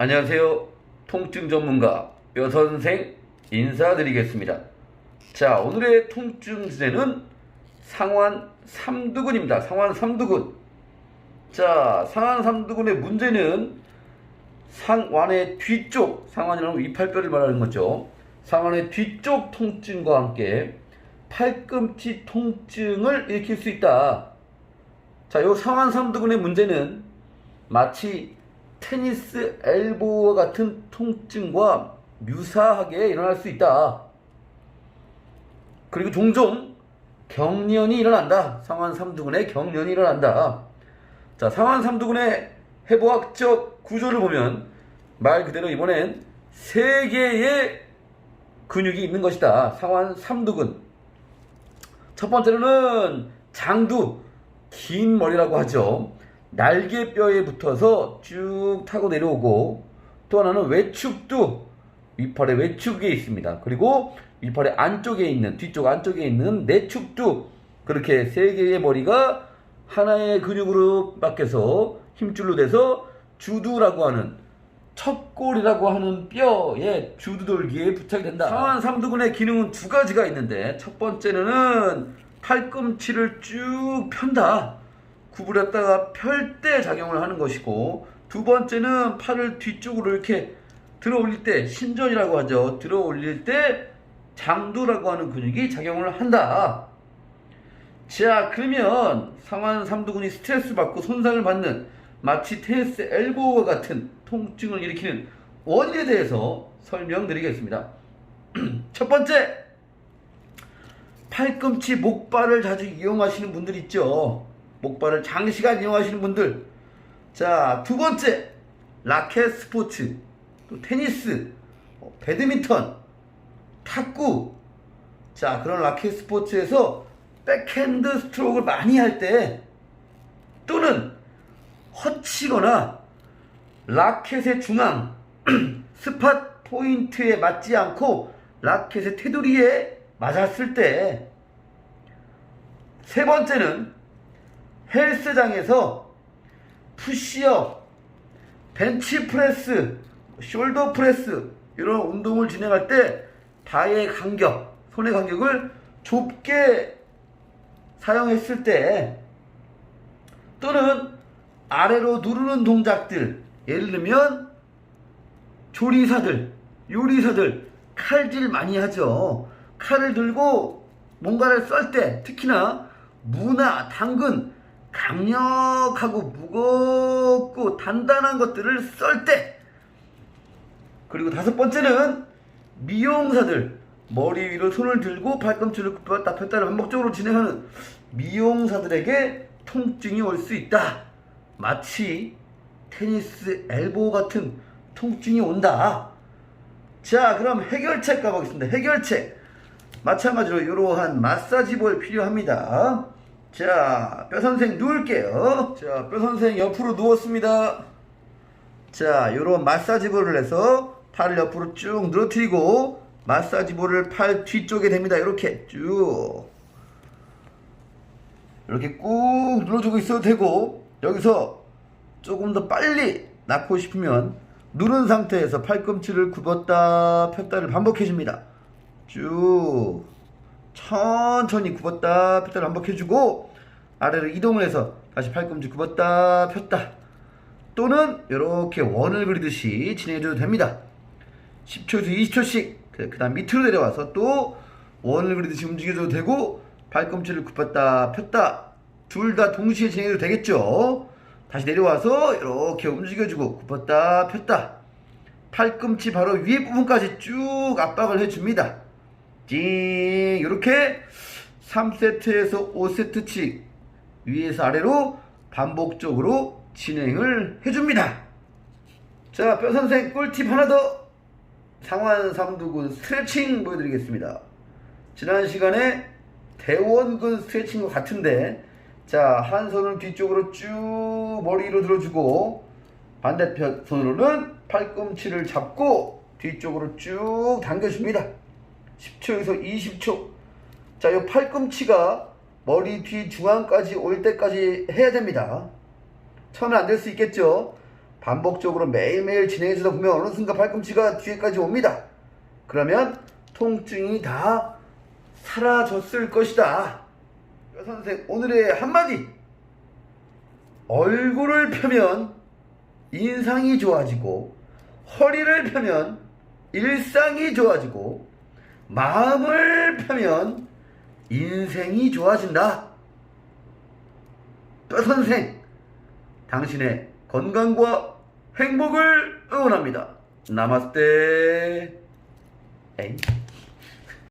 안녕하세요. 통증 전문가 뼈선생 인사드리겠습니다. 자, 오늘의 통증 주제는 상완 삼두근입니다. 상완 삼두근. 자, 상완 삼두근의 문제는 상완의 뒤쪽, 상완이라는 이팔뼈를 말하는 거죠. 상완의 뒤쪽 통증과 함께 팔꿈치 통증을 일으킬 수 있다. 자, 요 상완 삼두근의 문제는 마치 테니스 엘보와 같은 통증과 유사하게 일어날 수 있다. 그리고 종종 경련이 일어난다. 상완 삼두근에 경련이 일어난다. 자, 상완 삼두근의 해부학적 구조를 보면 말 그대로 이번엔 세 개의 근육이 있는 것이다. 상완 삼두근. 첫 번째로는 장두, 긴 머리라고 하죠. 날개뼈에 붙어서 쭉 타고 내려오고 또 하나는 외축두, 위팔의 외축에 있습니다. 그리고 위팔의 안쪽에 있는 뒤쪽 안쪽에 있는 내축두 그렇게 세 개의 머리가 하나의 근육으로 바뀌어서 힘줄로 돼서 주두라고 하는 첩골이라고 하는 뼈에 주두돌기에 부착이 된다. 상완 삼두근의 기능은 두 가지가 있는데 첫 번째는 팔꿈치를 쭉 편다. 구부렸다가 펼 때 작용을 하는 것이고 두 번째는 팔을 뒤쪽으로 이렇게 들어 올릴 때 신전이라고 하죠. 들어 올릴 때 장두라고 하는 근육이 작용을 한다. 자, 그러면 상완 삼두근이 스트레스 받고 손상을 받는 마치 테니스 엘보와 같은 통증을 일으키는 원인에 대해서 설명드리겠습니다. 첫 번째, 팔꿈치 목발을 자주 이용하시는 분들 있죠. 목발을 장시간 이용하시는 분들. 자, 두 번째, 라켓 스포츠, 또 테니스, 어, 배드민턴, 탁구. 자, 그런 라켓 스포츠에서 백핸드 스트로크를 많이 할 때, 또는 허치거나 라켓의 중앙, 스팟 포인트에 맞지 않고 라켓의 테두리에 맞았을 때, 세 번째는 헬스장에서 푸시업, 벤치프레스, 숄더 프레스 이런 운동을 진행할 때 발의 간격, 손의 간격을 좁게 사용했을 때 또는 아래로 누르는 동작들 예를 들면 조리사들, 요리사들 칼질 많이 하죠. 칼을 들고 뭔가를 썰 때 특히나 무나 당근 강력하고 무겁고 단단한 것들을 썰 때 그리고 다섯 번째는 미용사들 머리 위로 손을 들고 팔꿈치를 굽혔다 폈다를 반복적으로 진행하는 미용사들에게 통증이 올 수 있다. 마치 테니스 엘보 같은 통증이 온다. 자, 그럼 해결책 가보겠습니다. 해결책. 마찬가지로 이러한 마사지볼 필요합니다. 자, 뼈 선생 누울게요. 자, 뼈 선생 옆으로 누웠습니다. 자, 요런 마사지 볼을 해서 팔을 옆으로 쭉 늘어뜨리고 마사지 볼을 팔 뒤쪽에 됩니다. 이렇게 쭉 이렇게 꾹 눌러주고 있어도 되고 여기서 조금 더 빨리 낳고 싶으면 누른 상태에서 팔꿈치를 굽었다 폈다를 반복해 줍니다. 쭉 천천히 굽었다 폈다를 반복해 주고 아래로 이동을 해서 다시 팔꿈치 굽었다 폈다. 또는 이렇게 원을 그리듯이 진행해 줘도 됩니다. 10초에서 20초씩 그 다음 밑으로 내려와서 또 원을 그리듯이 움직여줘도 되고 발꿈치를 굽혔다 폈다. 둘 다 동시에 진행해도 되겠죠? 다시 내려와서 이렇게 움직여주고 굽혔다 폈다. 팔꿈치 바로 위에 부분까지 쭉 압박을 해줍니다 찡 이렇게 3세트에서 5세트씩 위에서 아래로 반복적으로 진행을 해줍니다 자 뼈선생 꿀팁 하나 더 상완 삼두근 스트레칭 보여드리겠습니다. 지난 시간에 대원근 스트레칭과 같은데 자 한 손을 뒤쪽으로 쭉 머리 위로 들어주고 반대편 손으로는 팔꿈치를 잡고 뒤쪽으로 쭉 당겨줍니다. 10초에서 20초 자 이 팔꿈치가 머리 뒤 중앙까지 올 때까지 해야 됩니다. 처음에 안될 수 있겠죠. 반복적으로 매일매일 진행해주다 보면 어느 순간 팔꿈치가 뒤에까지 옵니다. 그러면 통증이 다 사라졌을 것이다. 뼈 선생 오늘의 한마디 얼굴을 펴면 인상이 좋아지고 허리를 펴면 일상이 좋아지고 마음을 펴면 인생이 좋아진다. 뼈 선생 당신의 건강과 행복을 응원합니다. 나마스테. 에이.